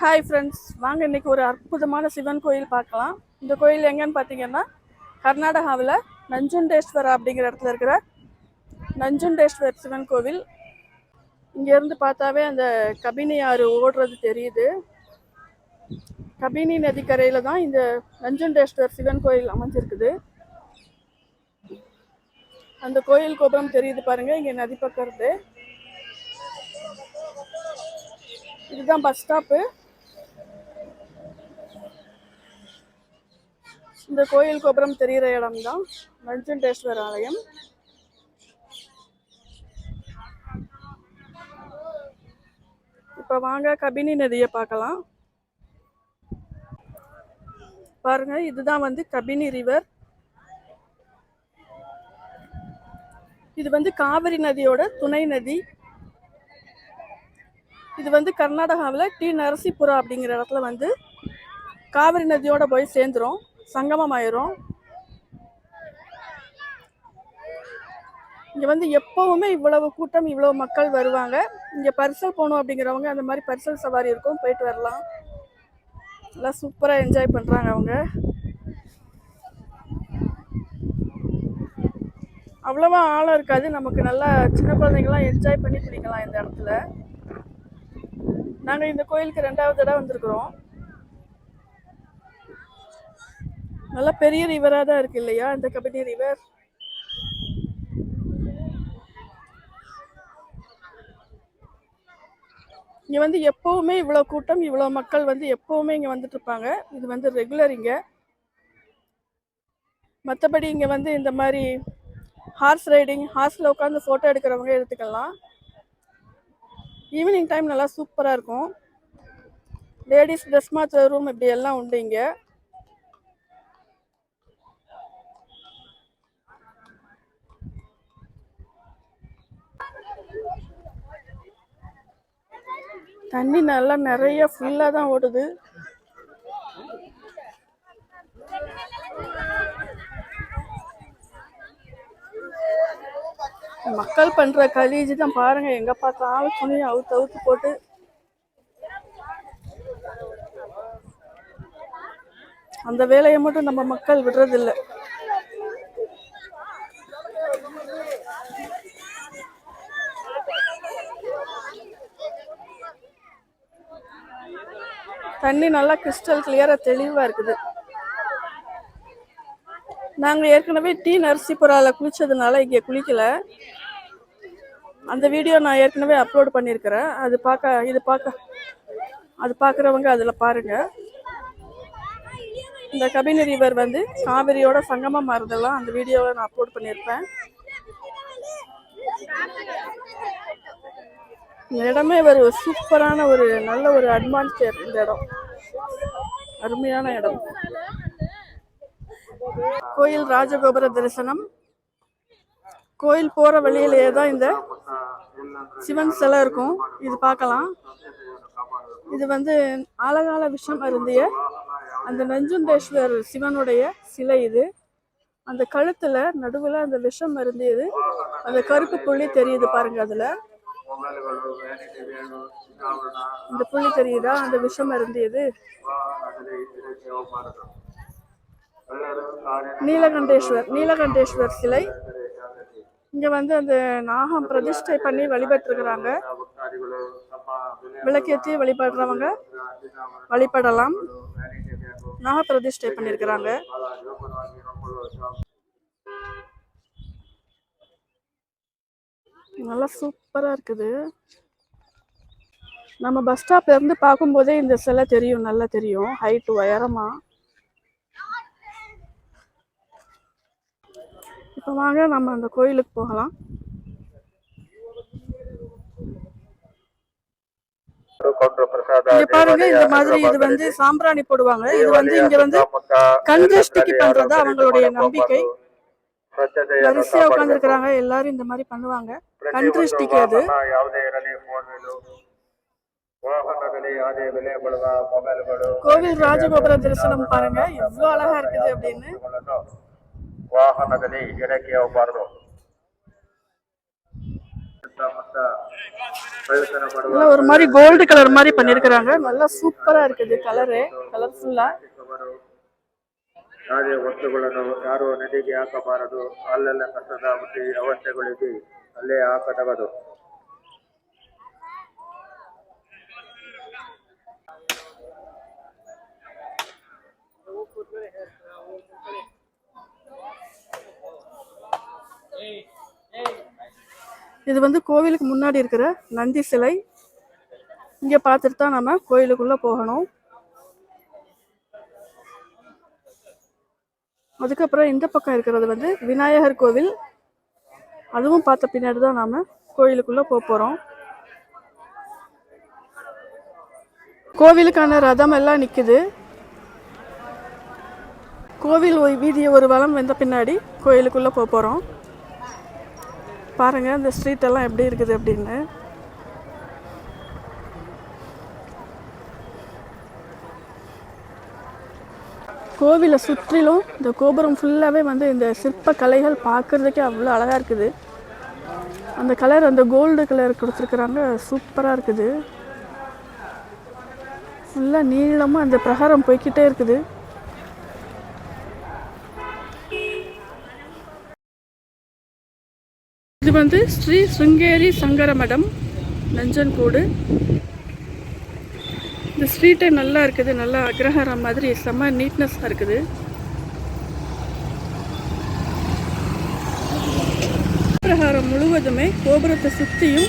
Hi friends வாங்க இன்னைக்கு ஒரு அற்புதமான சிவன் கோயில் பார்க்கலாம். இந்த கோயில் எங்கேன்னு பார்த்தீங்கன்னா கர்நாடகாவில் நஞ்சுண்டேஸ்வரா அப்படிங்கிற இடத்துல இருக்கிற நஞ்சுண்டேஸ்வர் சிவன் கோவில். இங்கேருந்து பார்த்தாவே அந்த கபினி ஆறு ஓடுறது தெரியுது. கபினி நதிக்கரையில் தான் இந்த நஞ்சுண்டேஸ்வர் சிவன் கோயில் அமைஞ்சிருக்குது. அந்த கோயில் கோபுரம் தெரியுது பாருங்கள் இங்கே நதி பக்கம் இருந்து. இதுதான் பஸ் ஸ்டாப்பு. இந்த கோயில் கோபுரம் தெரிகிற இடம் தான் நஞ்சுண்டேஸ்வர் ஆலயம் இப்போ வாங்க கபினி நதியை பார்க்கலாம். பாருங்க இதுதான் வந்து கபினி ரிவர் இது வந்து காவிரி நதியோட துணை நதி. இது வந்து கர்நாடகாவில் டி. நரசிபுரா அப்படிங்கிற இடத்துல வந்து காவிரி நதியோட போய் சேர்ந்துரும். சங்கமம் ஆயிரும் இங்கே வந்து எப்போவுமே இவ்வளவு கூட்டம் இவ்வளவு மக்கள் வருவாங்க. இங்கே பரிசல் போகணும் அப்படிங்கிறவங்க அந்த மாதிரி பரிசல் சவாரி இருக்கும். போயிட்டு வரலாம். எல்லாம் சூப்பராக என்ஜாய் பண்ணுறாங்க அவங்க. அவ்வளவா ஆழம் இருக்காது. நமக்கு நல்லா சின்ன குழந்தைங்களாம் என்ஜாய் பண்ணி பிடிக்கலாம் இந்த இடத்துல. நாங்கள் இந்த கோயிலுக்கு ரெண்டாவது தடவை வந்திருக்கிறோம். நல்லா பெரிய ரிவராக தான் இருக்கு இல்லையா? இந்த கபினி ரிவர் இங்கே வந்து எப்போவுமே இவ்வளோ கூட்டம் இவ்வளோ மக்கள் வந்து எப்போவுமே இங்கே வந்துட்டு இருப்பாங்க. இது வந்து ரெகுலர் இங்கே. மற்றபடி இங்கே வந்து இந்த மாதிரி ஹார்ஸ் ரைடிங் ஹார்ஸில் உட்காந்து ஃபோட்டோ எடுக்கிறவங்க எடுத்துக்கலாம். ஈவினிங் டைம் நல்லா சூப்பராக இருக்கும். லேடிஸ் ட்ரெஸ் மாற்ற ரூம் இப்படி எல்லாம் உண்டு இங்கே. தண்ணி நல்லா நிறைய ஃபுல்லாக தான் ஓடுது. மக்கள் பண்ற கலீஜ் தான் பாருங்க எங்க பார்த்தாலும் துணியை அவுத்து அவுத்து போட்டு. அந்த வேலையை மட்டும் நம்ம மக்கள் விடுறதில்ல. தண்ணி நல்லா கிறிஸ்டல் கிளியராக தெளிவாக இருக்குது. நாங்கள் ஏற்கனவே டி நரசிபுரால குளித்ததுனால இங்கே குளிக்கல. அந்த வீடியோ நான் ஏற்கனவே அப்லோட் பண்ணியிருக்கிறேன் அது பார்க்க இது பார்க்க அது பார்க்குறவங்க அதில் பாருங்கள் இந்த கபினி ரிவர் வந்து காவிரியோட சங்கமம் மாறுதெல்லாம் அந்த வீடியோவை நான் அப்லோட் பண்ணியிருப்பேன் இந்த இடமே ஒரு சூப்பரான ஒரு நல்ல ஒரு அட்மாஸ்பியர் இந்த இடம். அருமையான இடம். கோயில் ராஜகோபுர தரிசனம். கோயில் போற வழியிலேயே தான் இந்த சிவன் சிலை இருக்கும். இது பார்க்கலாம். இது வந்து ஆலகால விஷம் அருந்திய அந்த நஞ்சுண்டேஸ்வர் சிவனுடைய சிலை இது. அந்த கழுத்துல நடுவுல அந்த விஷம் அருந்தியது. அந்த கருப்பு புள்ளி தெரியுது பாருங்க அதுல. இந்த புள்ளி தெரியுதா? அந்த விஷம் அருந்தியது. நீலகண்டேஸ்வர் நீலகண்டேஸ்வர் சிலை. இங்க வந்து அந்த நாகம் பிரதிஷ்டை பண்ணி வழிபட்டிருக்கிறாங்க. விளக்கேற்றி வழிபடுறவங்க வழிபடலாம். நாக பிரதிஷ்டை பண்ணியிருக்கிறாங்க. நல்லா சூப்பரா இருக்குது. நம்ம பஸ் ஸ்டாப்ல இருந்து பார்க்கும்போதே இந்த சிலை தெரியும் நல்லா தெரியும். ஹைட்டு உயரமா. இப்போ வாங்க நம்ம அந்த கோயிலுக்கு போகலாம். பாருங்க இந்த மாதிரி இது வந்து சாம்பிராணி போடுவாங்க. இது வந்து இங்க வந்து கண் திருஷ்டிக்கு பண்றது அவங்களுடைய நம்பிக்கை. வரிசையா உட்கார்ந்துருக்கிறாங்க எல்லாரும் இந்த மாதிரி பண்ணுவாங்க கண் திருஷ்டிக்கு அது ಯಾವುದೇ ಇರಲಿ ಫೋನ್ಗಳು ವಾಹನದಲ್ಲಿ ಯಾವುದೇ ಬೆಲೆ ಬಾಳುವ ಮೊಬೈಲ್ಗಳು கோவில் ராஜகோபுர தரிசனம் பாருங்க எவ்வளவு அழகா இருக்குது அப்படின்னு ಗಳನ್ನು ವಾಹನದಲ್ಲಿ ಇಡಕ್ಕೆ ಹೋಗಬಾರದು ಸುತ್ತಮುತ್ತ ಪ್ರಯೋಜನ ಮಾಡುವ நல்லா ஒரு மாதிரி கோல்டு கலர் மாதிரி பண்ணியிருக்கிறாங்க நல்லா சூப்பரா இருக்குது கலரு கலர்ஃபுல்லா ಅವರು ಯಾವುದೇ ವಸ್ತುಗಳನ್ನು ಯಾರು ನದಿಗೆ ಹಾಕಬಾರದು ಅಲ್ಲೆಲ್ಲ ಕಸದ ಬುಟ್ಟಿ ಅವಸ್ಥೆಗಳಿಗೆ ಅಲ್ಲೇ ಹಾಕತಗದು இது வந்து கோவிலுக்கு முன்னாடி இருக்கிற நந்தி சிலை இங்க பார்த்துட்டு தான் நம்ம கோயிலுக்குள்ள போகணும் அதுக்கப்புறம் இந்த பக்கம் இருக்கிறது வந்து விநாயகர் கோவில். அதுவும் பார்த்த பின்னாடி தான் நாம் கோயிலுக்குள்ளே போக போகிறோம் கோவிலுக்கான ரதம் எல்லாம் நிற்குது கோவில் வீதியை ஒரு வளம் வந்த பின்னாடி கோயிலுக்குள்ளே போக போகிறோம் பாருங்கள் இந்த ஸ்ட்ரீட் எல்லாம் எப்படி இருக்குது அப்படின்னு. கோவிலை சுற்றிலும் இந்த கோபுரம் ஃபுல்லாகவே வந்து இந்த சிற்ப கலைகள் பார்க்கறதுக்கே அவ்வளோ அழகாக இருக்குது. அந்த கலர் அந்த கோல்டு கலர் கொடுத்துருக்குறாங்க. சூப்பராக இருக்குது. ஃபுல்லாக நீளமாக அந்த பிரகாரம் போய்கிட்டே இருக்குது. இது வந்து ஸ்ரீ சுங்கேரி சங்கர மடம் நஞ்சன்கூடு. இந்த ஸ்ட்ரீட்டே நல்லா இருக்குது நல்லா அக்ரஹாரம் மாதிரி செம்ம நீட்னஸாக இருக்குது. அக்ரஹாரம் முழுவதுமே கோபுரத்தை சுற்றியும்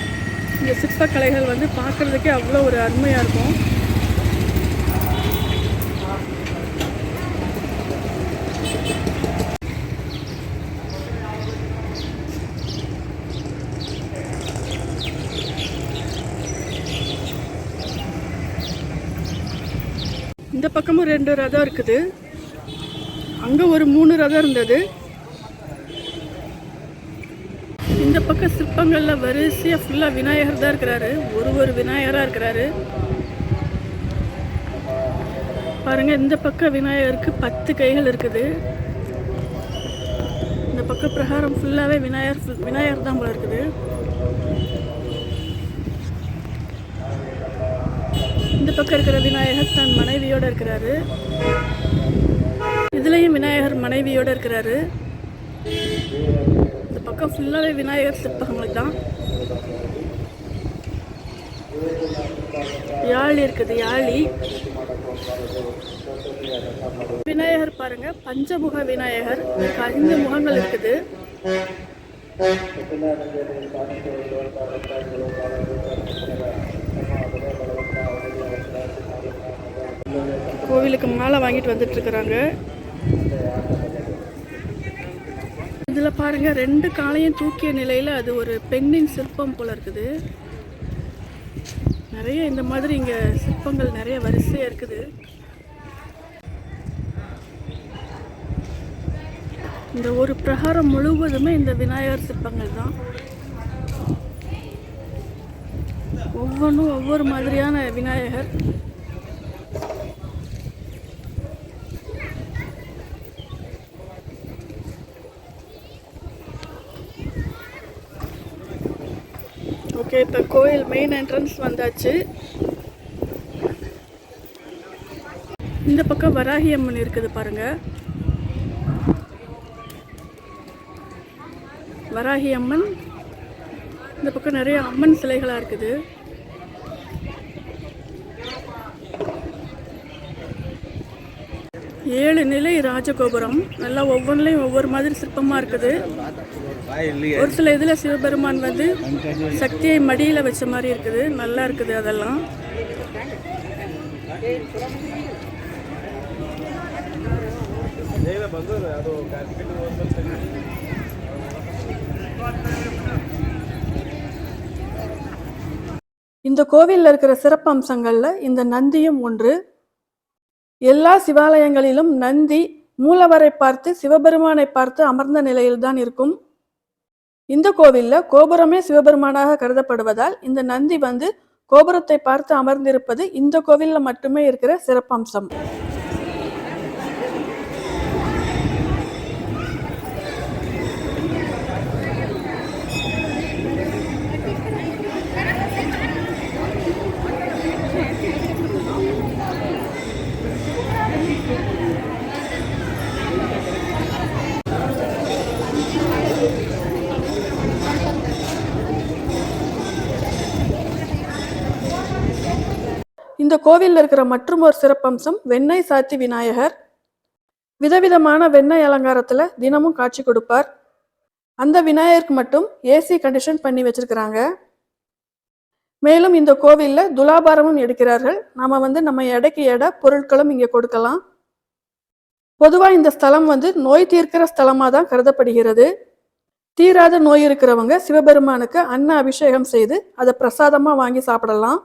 இந்த சிற்பக்கலைகள் வந்து பார்க்குறதுக்கே அவ்வளோ ஒரு அருமையாக இருக்கும். பக்கமும் ரெண்டு ரதம் இருக்குது. அங்கே ஒரு மூணு ரதம் இருந்தது. இந்த பக்கம் சிற்பங்களில் வரிசையாக ஃபுல்லாக விநாயகர் தான் இருக்கிறாரு. ஒரு ஒரு விநாயகராக இருக்கிறாரு. பாருங்கள் இந்த பக்கம் விநாயகருக்கு பத்து கைகள் இருக்குது. இந்த பக்கம் பிரகாரம் ஃபுல்லாகவே விநாயகர் விநாயகர் தான் போல இருக்குது. இந்த பக்கம் இருக்கிற விநாயகர் தன் மனைவியோட இருக்கிறாரு. இதுலயும் விநாயகர் மனைவியோட இருக்கிறாரு. இந்த பக்கம் ஃபுல்லாவே விநாயகர் சிற்பங்கள் தான். யாழி இருக்குது யாழி. விநாயகர் பாருங்க பஞ்சமுக விநாயகர். ஐந்து முகங்கள் இருக்குது. கோவிலுக்கு மாலை வாங்கிட்டு வந்துட்டு இருக்கிறாங்க இதில் பாருங்க ரெண்டு காலையும் தூக்கிய நிலையில் அது ஒரு பெண்ணின் சிற்பம் போல இருக்குது. நிறைய இந்த மாதிரி இங்கே சிற்பங்கள் நிறைய வரிசையாக இருக்குது. இந்த ஒரு பிரகாரம் முழுவதுமே இந்த விநாயகர் சிற்பங்கள் தான். ஒவ்வொன்றும் ஒவ்வொரு மாதிரியான விநாயகர். ஓகே இப்போ கோயில் மெயின் என்ட்ரன்ஸ் வந்தாச்சு. இந்த பக்கம் வராகி அம்மன் இருக்குது பாருங்க. வராகி அம்மன். இந்த பக்கம் நிறைய அம்மன் சிலைகளாக இருக்குது. ஏழு நிலை ராஜகோபுரம். நல்லா ஒவ்வொன்றிலையும் ஒவ்வொரு மாதிரி சிற்பமாக இருக்குது. ஒரு சில இதில் சிவபெருமான் வந்து சக்தியை மடியில் வச்ச மாதிரி இருக்குது. நல்லா இருக்குது அதெல்லாம். இந்த கோவிலில் இருக்கிற சிறப்பம்சங்கள்ல இந்த நந்தியும் ஒன்று. எல்லா சிவாலயங்களிலும் நந்தி மூலவரை பார்த்து சிவபெருமானை பார்த்து அமர்ந்த நிலையில்தான் இருக்கும். இந்த கோவிலில் கோபுரமே சிவபெருமானாக கருதப்படுவதால் இந்த நந்தி வந்து கோபுரத்தை பார்த்து அமர்ந்திருப்பது இந்த கோவிலில் மட்டுமே இருக்கிற சிறப்பம்சம். இந்த கோவிலில் இருக்கிற மற்றும் ஒரு சிறப்பம்சம் வெண்ணெய் சாத்தி விநாயகர். விதவிதமான வெண்ணெய் அலங்காரத்தில் தினமும் காட்சி கொடுப்பார். அந்த விநாயகருக்கு மட்டும் ஏசி கண்டிஷன் பண்ணி வச்சிருக்கிறாங்க. மேலும் இந்த கோவிலில் துலாபாரமும் எடுக்கிறார்கள். நாம வந்து நம்ம எடைக்கு எடை பொருட்களும் இங்கே கொடுக்கலாம். பொதுவாக இந்த ஸ்தலம் வந்து நோய் தீர்க்கிற ஸ்தலமாக தான் கருதப்படுகிறது. தீராத நோய் இருக்கிறவங்க சிவபெருமானுக்கு அன்ன அபிஷேகம் செய்து அதை பிரசாதமாக வாங்கி சாப்பிடலாம்.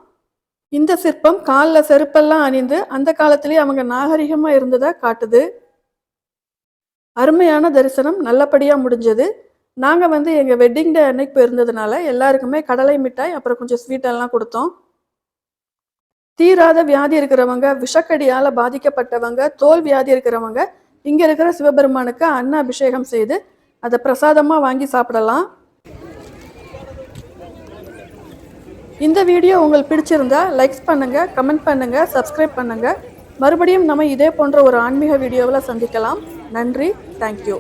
இந்த சிற்பம் காலில் செருப்பெல்லாம் அணிந்து அந்த காலத்திலேயே அவங்க நாகரிகமாக இருந்ததா காட்டுது. அருமையான தரிசனம் நல்லபடியாக முடிஞ்சது. நாங்கள் வந்து எங்கள் வெட்டிங் டே அன்னைக்கு போயிருந்ததுனால எல்லாருக்குமே கடலை மிட்டாய் அப்புறம் கொஞ்சம் ஸ்வீட்டெல்லாம் கொடுத்தோம். தீராத வியாதி இருக்கிறவங்க விஷக்கடியால் பாதிக்கப்பட்டவங்க தோல் வியாதி இருக்கிறவங்க இங்கே இருக்கிற சிவபெருமானுக்கு அன்ன அபிஷேகம் செய்து அதை பிரசாதமாக வாங்கி சாப்பிடலாம். இந்த வீடியோ உங்களுக்கு பிடிச்சிருந்தா லைக்ஸ் பண்ணுங்கள் கமெண்ட் பண்ணுங்கள் சப்ஸ்கிரைப் பண்ணுங்கள் மறுபடியும் நம்ம இதே போன்ற ஒரு ஆன்மீக வீடியோவில் சந்திக்கலாம். நன்றி தேங்க்யூ